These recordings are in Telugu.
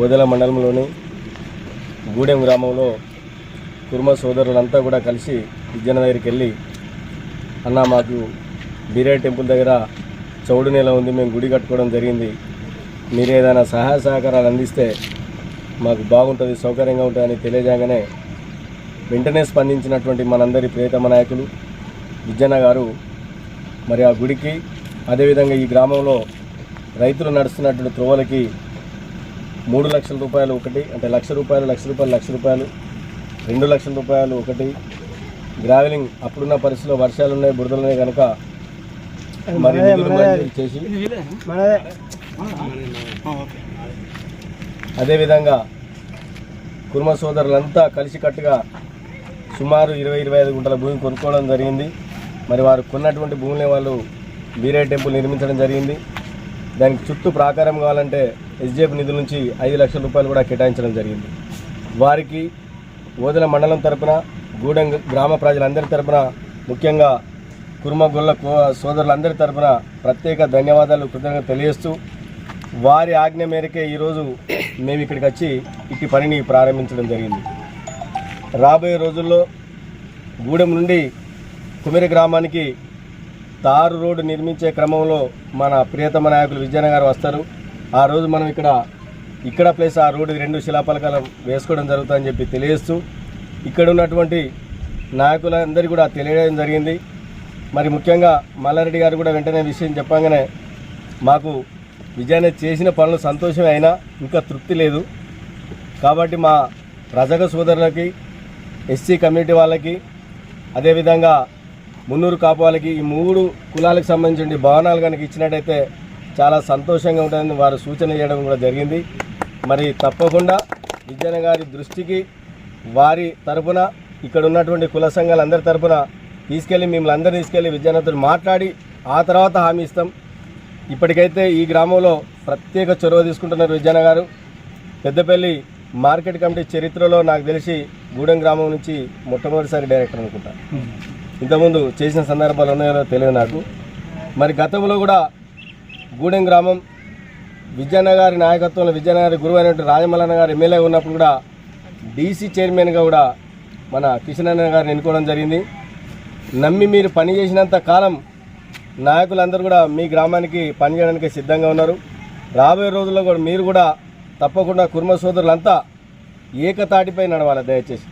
ఓదెల మండలంలోని గూడెం గ్రామంలో కుర్మ సోదరులంతా కూడా కలిసి విద్యన దగ్గరికి వెళ్ళి అన్న మాకు బీరే టెంపుల్ దగ్గర చౌడు నేల ఉంది మేము గుడి కట్టుకోవడం జరిగింది. మీరు ఏదైనా సహాయ సహకారాలు అందిస్తే మాకు బాగుంటుంది సౌకర్యంగా ఉంటుందని తెలియజేయగానే వెంటనే స్పందించినటువంటి మనందరి ప్రియతమ నాయకులు విజయన్న గారు మరి ఆ గుడికి అదేవిధంగా ఈ గ్రామంలో రైతులు నడుస్తున్నటువంటి త్రోవలకి మూడు లక్షల రూపాయలు ఒకటి అంటే లక్ష రూపాయలు లక్ష రూపాయలు లక్ష రూపాయలు రెండు లక్షల రూపాయలు ఒకటి. గ్రావెలింగ్ అప్పుడున్న పరిస్థితిలో వర్షాలు ఉన్నాయి బురదలు ఉన్నాయి కనుక మరి చేసి అదేవిధంగా కుర్మ సోదరులంతా కలిసికట్టుగా సుమారు ఇరవై ఇరవై ఐదు గుంటల భూమి కొనుక్కోవడం జరిగింది. మరి వారు కొన్నటువంటి భూమిని వాళ్ళు బీరే టెంపుల్ నిర్మించడం జరిగింది. దానికి చుట్టూ ప్రాకారం కావాలంటే ఎస్జేపీ నిధుల నుంచి ఐదు లక్షల రూపాయలు కూడా కేటాయించడం జరిగింది. వారికి ఓదెల మండలం తరపున గూడెం గ్రామ ప్రజలందరి తరపున ముఖ్యంగా కుర్మగొల్ల కో- సోదరులందరి తరపున ప్రత్యేక ధన్యవాదాలు కృతజ్ఞత తెలియజేస్తూ వారి ఆజ్ఞ మేరకే ఈరోజు మేము ఇక్కడికి వచ్చి ఇట్టి పనిని ప్రారంభించడం జరిగింది. రాబోయే రోజుల్లో గూడెం నుండి కుమిరి గ్రామానికి తారు రోడ్డు నిర్మించే క్రమంలో మన ప్రియతమ నాయకులు విజయన గారు వస్తారు. ఆ రోజు మనం ఇక్కడ ఇక్కడ ప్లేస్ ఆ రోడ్డు రెండు శిలాపలకాలు వేసుకోవడం జరుగుతుందని చెప్పి తెలియజేస్తూ ఇక్కడ ఉన్నటువంటి నాయకులందరికీ కూడా తెలియడం జరిగింది. మరి ముఖ్యంగా మల్లారెడ్డి గారు కూడా వెంటనే విషయం చెప్పగానే మాకు విజయన చేసిన పనులు సంతోషమే అయినా ఇంకా తృప్తి లేదు. కాబట్టి మా రజక సోదరులకి ఎస్సీ కమ్యూనిటీ వాళ్ళకి అదేవిధంగా మున్నూరు కాపాలకి ఈ మూడు కులాలకు సంబంధించిన భవనాలు కనుక ఇచ్చినట్టయితే చాలా సంతోషంగా ఉంటుందని వారు సూచన చేయడం కూడా జరిగింది. మరి తప్పకుండా విజయన గారి దృష్టికి వారి తరపున ఇక్కడ ఉన్నటువంటి కుల సంఘాలు అందరి తరపున తీసుకెళ్ళి మిమ్మల్ని అందరూ తీసుకెళ్ళి విజయనతో మాట్లాడి ఆ తర్వాత హామీ ఇస్తాం. ఇప్పటికైతే ఈ గ్రామంలో ప్రత్యేక చొరవ తీసుకుంటున్నారు విజయన గారు పెద్దపల్లి మార్కెట్ కమిటీ చరిత్రలో నాకు తెలిసి గూడెం గ్రామం నుంచి మొట్టమొదటిసారి డైరెక్టర్ అనుకుంటా. ఇంతకుముందు చేసిన సందర్భాలు ఉన్నాయో తెలియదు నాకు. మరి గతంలో కూడా గూడెం గ్రామం విజయన్న గారి నాయకత్వంలో విజయన్న గారి గురువు అయినటువంటి రాజమల్లన్న గారు ఎమ్మెల్యే ఉన్నప్పుడు కూడా డీసీ చైర్మన్గా కూడా మన కిషన్ అన్న గారిని ఎన్నుకోవడం జరిగింది. నమ్మి మీరు పని చేసినంత కాలం నాయకులందరూ కూడా మీ గ్రామానికి పనిచేయడానికి సిద్ధంగా ఉన్నారు. రాబోయే రోజుల్లో కూడా మీరు కూడా తప్పకుండా కుర్మ సోదరులంతా ఏకతాటిపై నడవాలి దయచేసి.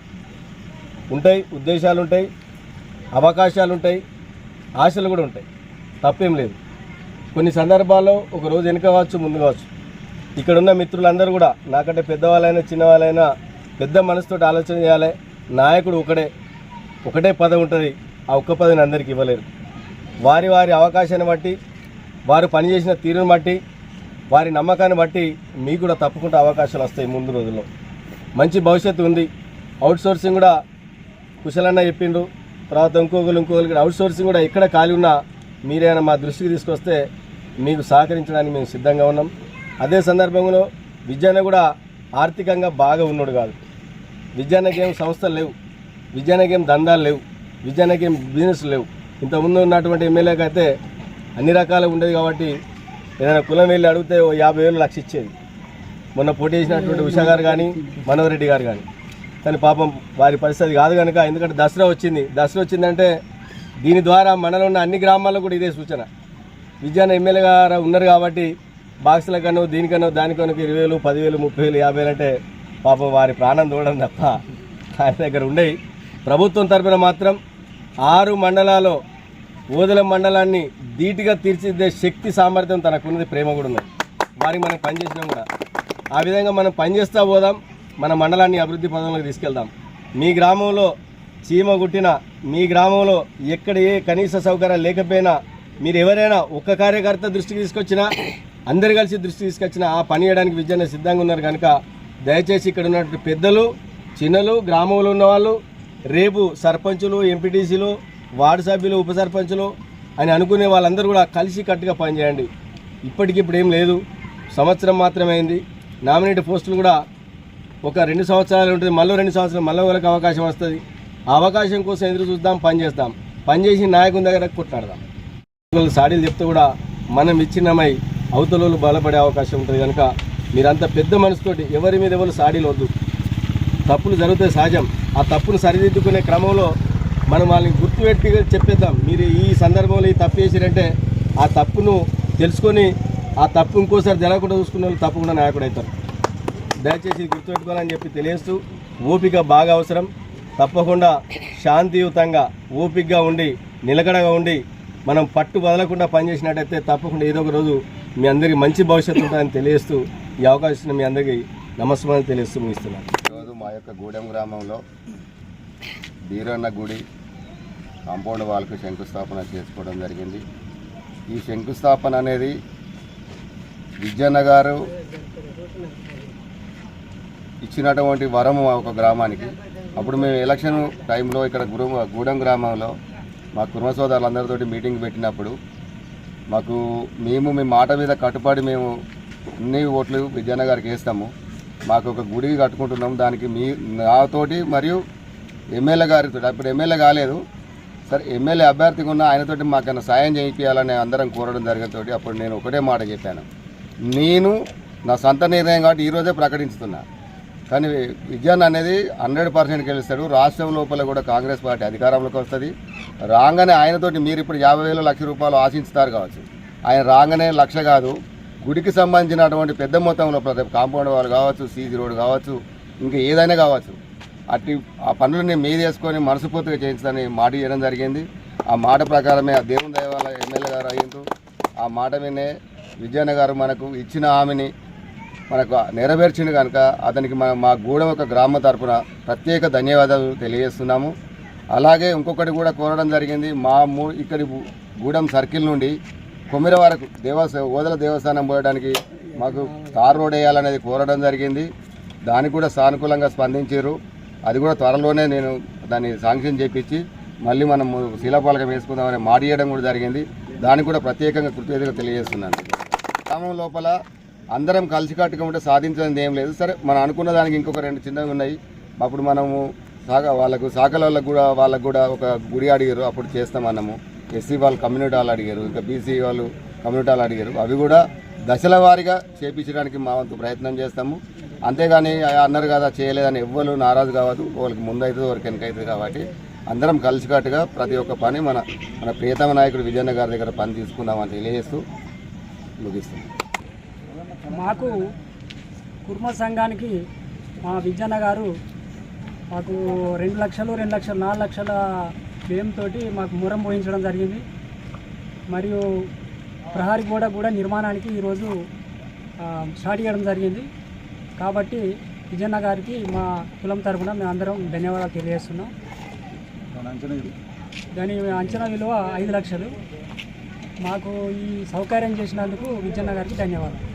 ఉంటాయి ఉద్దేశాలు ఉంటాయి అవకాశాలు ఉంటాయి ఆశలు కూడా ఉంటాయి. తప్పేం లేదు. కొన్ని సందర్భాల్లో ఒక రోజు వెనుక కావచ్చు ముందు కావచ్చు. ఇక్కడ ఉన్న మిత్రులందరూ కూడా నాకంటే పెద్దవాళ్ళైనా చిన్నవాళ్ళైనా పెద్ద మనసుతోటి ఆలోచన చేయాలి. నాయకుడు ఒకడే ఒకటే పదం ఉంటుంది ఆ ఒక్క పదవిని అందరికీ ఇవ్వలేరు. వారి వారి అవకాశాన్ని బట్టి వారు పనిచేసిన తీరును బట్టి వారి నమ్మకాన్ని బట్టి మీకు కూడా తప్పకుండా అవకాశాలు వస్తాయి ముందు రోజుల్లో. మంచి భవిష్యత్తు ఉంది. అవుట్సోర్సింగ్ కూడా కుశలన్న చెప్పిండ్రు. తర్వాత ఇంకొకరు ఇంకొకరు కూడా అవుట్ సోర్సింగ్ కూడా ఎక్కడ ఖాళీ ఉన్నా మీరైనా మా దృష్టికి తీసుకొస్తే మీకు సహకరించడానికి మేము సిద్ధంగా ఉన్నాం. అదే సందర్భంలో విద్యాన కూడా ఆర్థికంగా బాగా ఉన్నాడు కాదు. విద్యానకేం సంస్థలు లేవు. విద్యానకేం దందాలు లేవు. విద్యానకేం బిజినెస్ లేవు. ఇంతకుముందు ఉన్నటువంటి ఎమ్మెల్యేకి అయితే అన్ని రకాలుగా ఉండేది కాబట్టి ఏదైనా కులం వెళ్ళి అడిగితే ఓ యాభై వేలు లక్ష ఇచ్చేది. మొన్న పోటీ చేసినటువంటి ఉషా గారు కానీ మనోహర్ రెడ్డి గారు కానీ. కానీ పాపం వారి పరిస్థితి కాదు కనుక ఎందుకంటే దసరా వచ్చింది. దసరా వచ్చిందంటే దీని ద్వారా మనలో ఉన్న అన్ని గ్రామాల్లో కూడా ఇదే సూచన. విజయాన ఎమ్మెల్యే గారు ఉన్నారు కాబట్టి బాక్సుల కన్నా దీనికన్నా దానికన్నా ఇరవై వేలు పదివేలు ముప్పై వేలు యాభై వేలు అంటే పాపం వారి ప్రాణం చూడడం తప్ప ఆయన దగ్గర ఉండేవి. ప్రభుత్వం తరపున మాత్రం ఆరు మండలాల్లో ఓదల మండలాన్ని ధీటుగా తీర్చిదిద్దే శక్తి సామర్థ్యం తనకున్నది ప్రేమ కూడా ఉన్నది. వారికి మనం పనిచేసినాం కూడా. ఆ విధంగా మనం పనిచేస్తూ పోదాం. మన మండలాన్ని అభివృద్ధి పదంలోకి తీసుకెళ్దాం. మీ గ్రామంలో చీమ గుట్టిన మీ గ్రామంలో ఎక్కడ ఏ కనీస సౌకర్యాలు లేకపోయినా మీరు ఎవరైనా ఒక్క కార్యకర్త దృష్టికి తీసుకొచ్చినా అందరు కలిసి దృష్టి తీసుకొచ్చినా ఆ పని చేయడానికి విజయన సిద్ధంగా ఉన్నారు కనుక దయచేసి ఇక్కడ ఉన్నటువంటి పెద్దలు చిన్నలు గ్రామంలో ఉన్నవాళ్ళు రేపు సర్పంచులు ఎంపీటీసీలు వార్డు సభ్యులు ఉప సర్పంచులు అని అనుకునే వాళ్ళందరూ కూడా కలిసి కట్టుగా పనిచేయండి. ఇప్పటికిప్పుడు ఏం లేదు. సంవత్సరం మాత్రమే అయింది. నామినేట్ పోస్టులు కూడా ఒక రెండు సంవత్సరాలు ఉంటుంది మళ్ళీ రెండు సంవత్సరాలు మళ్ళీ వాళ్ళకి అవకాశం వస్తుంది. ఆ అవకాశం కోసం ఎదురు చూద్దాం పని చేస్తాం పని చేసి నాయకుని దగ్గర కొట్లాడదాం. సాడీలు చెప్తే కూడా మనం విచ్ఛిన్నమై అవతలలో బలపడే అవకాశం ఉంటుంది కనుక మీరంత పెద్ద మనసుతోటి ఎవరి మీద ఎవరు సాడీలు వద్దు. తప్పులు జరుగుతాయి సహజం. ఆ తప్పును సరిదిద్దుకునే క్రమంలో మనం వాళ్ళని గుర్తుపెట్టి చెప్పేద్దాం. మీరు ఈ సందర్భంలో ఈ తప్పు చేసిరంటే ఆ తప్పును తెలుసుకొని ఆ తప్పు ఇంకోసారి జరగకుండా చూసుకున్న వాళ్ళు తప్పకుండా నాయకుడు అవుతారు దయచేసి గుర్తుపెట్టుకోవాలని చెప్పి తెలియస్తూ ఓపిక బాగా అవసరం. తప్పకుండా శాంతియుతంగా ఓపికగా ఉండి నిలకడగా ఉండి మనం పట్టు వదలకుండా పనిచేసినట్టయితే తప్పకుండా ఏదో ఒక రోజు మీ అందరికీ మంచి భవిష్యత్తు ఉంటుందని తెలియస్తూ ఈ అవకాశం మీ అందరికీ నమస్కారం తెలియస్తూ ముగిస్తున్నాను. ఈరోజు మా యొక్క గూడెం గ్రామంలో బీరన్న గుడి కాంపౌండ్ వాళ్ళకు శంకుస్థాపన చేసుకోవడం జరిగింది. ఈ శంకుస్థాపన అనేది విజయన్న గారు ఇచ్చినటువంటి వరం మా ఒక గ్రామానికి. అప్పుడు మేము ఎలక్షన్ టైంలో ఇక్కడ గురు గూడెం గ్రామంలో మా కుర్మ సోదరులందరితో మీటింగ్ పెట్టినప్పుడు మాకు మేము మీ మాట మీద కట్టుబడి మేము అన్ని ఓట్లు విజయన్న గారికి వేస్తాము. మాకు ఒక గుడి కట్టుకుంటున్నాము. దానికి మీ నాతోటి మరియు ఎమ్మెల్యే గారితో అప్పుడు ఎమ్మెల్యే కాలేదు. సరే ఎమ్మెల్యే అభ్యర్థిగా ఉన్న ఆయనతోటి మాకైనా సాయం చేయించాలని అందరం కోరడం జరిగేతోటి అప్పుడు నేను ఒకటే మాట చెప్పాను. నేను నా సొంత నిర్ణయం కాబట్టి ఈరోజే ప్రకటించుతున్నాను కానీ విజయన్ అనేది హండ్రెడ్ పర్సెంట్ గెలుస్తాడు. రాష్ట్రం లోపల కూడా కాంగ్రెస్ పార్టీ అధికారంలోకి వస్తుంది. రాగానే ఆయనతోటి మీరు ఇప్పుడు యాభై వేల లక్ష రూపాయలు ఆశించుతారు కావచ్చు. ఆయన రాగానే లక్ష కాదు. గుడికి సంబంధించినటువంటి పెద్ద మొత్తంలో ప్రతి కాంపౌండ్ వాళ్ళు కావచ్చు సీజీ రోడ్ కావచ్చు ఇంకా ఏదైనా కావచ్చు. అట్టి ఆ పనులని మీద చేసుకొని మనసుపూర్తిగా చేయించదని మాట చేయడం జరిగింది. ఆ మాట ప్రకారమే ఆ దేవుని దయ ఎమ్మెల్యే గారు అయ్యిందో ఆ మాట వినే విజయన్న గారు మనకు ఇచ్చిన హామీని మనకు నెరవేర్చింది కనుక అతనికి మన మా గూడెం ఒక గ్రామ తరపున ప్రత్యేక ధన్యవాదాలు తెలియజేస్తున్నాము. అలాగే ఇంకొకటి కూడా కోరడం జరిగింది. మా మూ ఇక్కడి గూడెం సర్కిల్ నుండి కొమ్మిర వరకు దేవస్థ ఓదల దేవస్థానం పోయడానికి మాకు తార్ రోడ్ వేయాలనేది కోరడం జరిగింది. దానికి కూడా సానుకూలంగా స్పందించారు. అది కూడా త్వరలోనే నేను దాన్ని శాంక్షన్ చేపించి మళ్ళీ మనం శిలాపాలకం వేసుకుందామని మాడియడం కూడా జరిగింది. దానికి కూడా ప్రత్యేకంగా కృతజ్ఞతగా తెలియజేస్తున్నాను. గ్రామం లోపల అందరం కలిసికట్టుగా ఉంటే సాధించడం ఏం లేదు. సరే మనం అనుకున్న దానికి ఇంకొక రెండు చిన్నవి ఉన్నాయి. అప్పుడు మనము సాగ వాళ్ళకు సాకల వాళ్ళకు కూడా వాళ్ళకు కూడా ఒక గుడి అడిగారు. అప్పుడు చేస్తాం మనము ఎస్సీ వాళ్ళు కమ్యూనిటీ వాళ్ళు అడిగారు. ఇంకా బీసీ వాళ్ళు కమ్యూనిటీ వాళ్ళు అడిగారు. అవి కూడా దశల వారీగా చేపించడానికి మా వంతు ప్రయత్నం చేస్తాము. అంతేగాని అన్నారు కదా చేయలేదని ఎవ్వరు నారాజు కావద్దు. వాళ్ళకి ముందు అవుతుంది వాళ్ళకి వెనక అవుతుంది కాబట్టి అందరం కలిసికట్టుగా ప్రతి ఒక్క పని మన మన ప్రియతమ నాయకుడు విజయన్న గారి దగ్గర పని తీసుకుందామని తెలియజేస్తూ ముగిస్తున్నాం. మాకు కుర్మ సంఘానికి మా విజ్జన్న గారు మాకు రెండు లక్షలు రెండు లక్షలు నాలుగు లక్షల వ్యయంతో మాకు మురం పోయించడం జరిగింది. మరియు ప్రహారీ గోడ కూడా నిర్మాణానికి ఈరోజు స్టార్ట్ చేయడం జరిగింది. కాబట్టి విజయన్న గారికి మా కులం తరఫున మేమందరం ధన్యవాదాలు తెలియజేస్తున్నాం. దాని అంచనా విలువ ఐదు లక్షలు. మాకు ఈ సౌకర్యం చేసినందుకు విజయన్న గారికి ధన్యవాదాలు.